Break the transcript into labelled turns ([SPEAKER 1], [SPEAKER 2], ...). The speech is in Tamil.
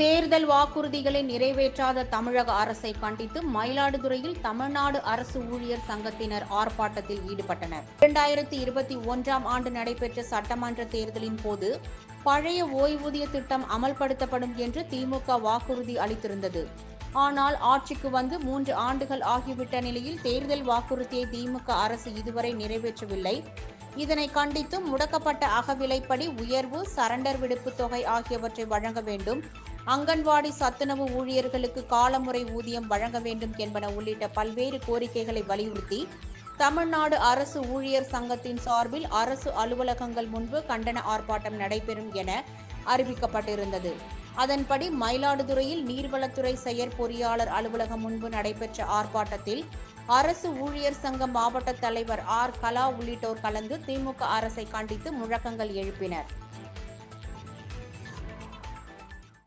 [SPEAKER 1] தேர்தல் வாக்குறுதிகளை நிறைவேற்றாத தமிழக அரசை கண்டித்து மயிலாடுதுறையில் தமிழ்நாடு அரசு ஊழியர் சங்கத்தினர் ஆர்ப்பாட்டத்தில் ஈடுபட்டனர். இரண்டாயிரத்தி இருபத்தி ஒன்றாம் ஆண்டு நடைபெற்ற சட்டமன்ற தேர்தலின் போது பழைய ஓய்வூதிய திட்டம் அமல்படுத்தப்படும் என்று திமுக வாக்குறுதி அளித்திருந்தது. ஆனால் ஆட்சிக்கு வந்து மூன்று ஆண்டுகள் ஆகிவிட்ட நிலையில் தேர்தல் வாக்குறுதியை திமுக அரசு இதுவரை நிறைவேற்றவில்லை. இதனை கண்டித்தும் முடக்கப்பட்ட அகவிலைப்படி உயர்வு சரண்டர் விடுப்பு தொகை ஆகியவற்றை வழங்க வேண்டும். அங்கன்வாடி சத்துணவு ஊழியர்களுக்கு காலமுறை ஊதியம் வழங்க வேண்டும் என்பன உள்ளிட்ட பல்வேறு கோரிக்கைகளை வலியுறுத்தி தமிழ்நாடு அரசு ஊழியர் சங்கத்தின் சார்பில் அரசு அலுவலகங்கள் முன்பு கண்டன ஆர்ப்பாட்டம் நடைபெறும் என அறிவிக்கப்பட்டிருந்தது. அதன்படி மயிலாடுதுறையில் நீர்வளத்துறை செயற் பொறியாளர் அலுவலகம் முன்பு நடைபெற்ற ஆர்ப்பாட்டத்தில் அரசு ஊழியர் சங்க மாவட்ட தலைவர் ஆர் கலா உள்ளிட்டோர் கலந்து திமுக அரசை கண்டித்து முழக்கங்கள் எழுப்பினர்.